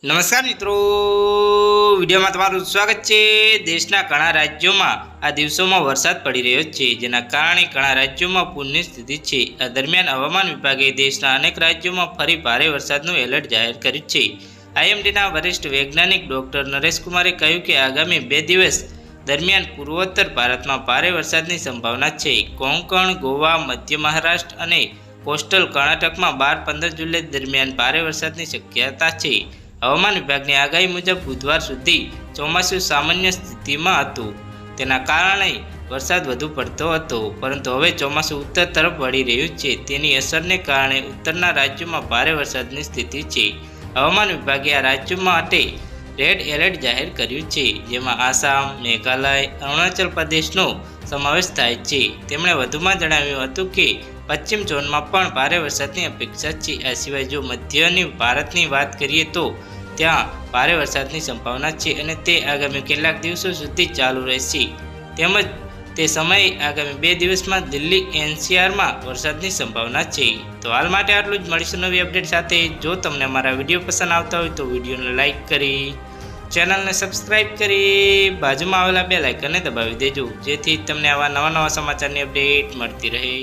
નમસ્કાર મિત્રો. વિડીયોમાં તમારું સ્વાગત છે. દેશના ઘણા રાજ્યોમાં આ દિવસોમાં વરસાદ પડી રહ્યો છે. જેના કારણે ઘણા રાજ્યોમાં પૂરની સ્થિતિ છે. આ દરમિયાન હવામાન વિભાગે દેશના અનેક રાજ્યોમાં ફરી ભારે વરસાદનું એલર્ટ જાહેર કર્યું છે. આઈએમડીના વરિષ્ઠ વૈજ્ઞાનિક ડોક્ટર નરેશ કુમારે કહ્યું કે આગામી બે દિવસ દરમિયાન પૂર્વોત્તર ભારતમાં ભારે વરસાદની સંભાવના છે. કોંકણ, ગોવા, મધ્ય મહારાષ્ટ્ર અને કોસ્ટલ કર્ણાટકમાં બાર પંદર જુલાઈ દરમિયાન ભારે વરસાદની શક્યતા છે. હવામાન વિભાગની આગાહી મુજબ બુધવાર સુધી ચોમાસું સામાન્ય સ્થિતિમાં હતું. તેના કારણે વરસાદ વધુ પડતો હતો, પરંતુ હવે ચોમાસું ઉત્તર તરફ વળી રહ્યું છે. તેની અસરને કારણે ઉત્તરના રાજ્યોમાં ભારે વરસાદની સ્થિતિ છે. હવામાન વિભાગે આ રાજ્યો માટે રેડ એલર્ટ જાહેર કર્યું છે, જેમાં આસામ, મેઘાલય, અરુણાચલ પ્રદેશનો સમાવેશ થાય છે. તેમણે વધુમાં જણાવ્યું હતું કે, પશ્ચિમ ઝોનમાં પણ ભારે વરસાદની અપેક્ષા છે. આ સિવાય જો મધ્યની ભારતની વાત કરીએ તો ત્યાં ભારે વરસાદની સંભાવના છે અને તે આગામી કેટલાક દિવસો સુધી ચાલુ રહેશે. તેમજ તે સમયે આગામી બે દિવસમાં દિલ્હી એનસીઆરમાં વરસાદની સંભાવના છે. તો હાલ માટે આટલું જ. મળીશું નવી અપડેટ સાથે. જો તમને અમારા વીડિયો પસંદ આવતા હોય તો વિડીયોને લાઇક કરી, ચેનલને સબસ્ક્રાઇબ કરી, બાજુમાં આવેલા બે લાઇકનને દબાવી દેજો. જેથી તમને આવા નવા નવા સમાચારની અપડેટ મળતી રહે.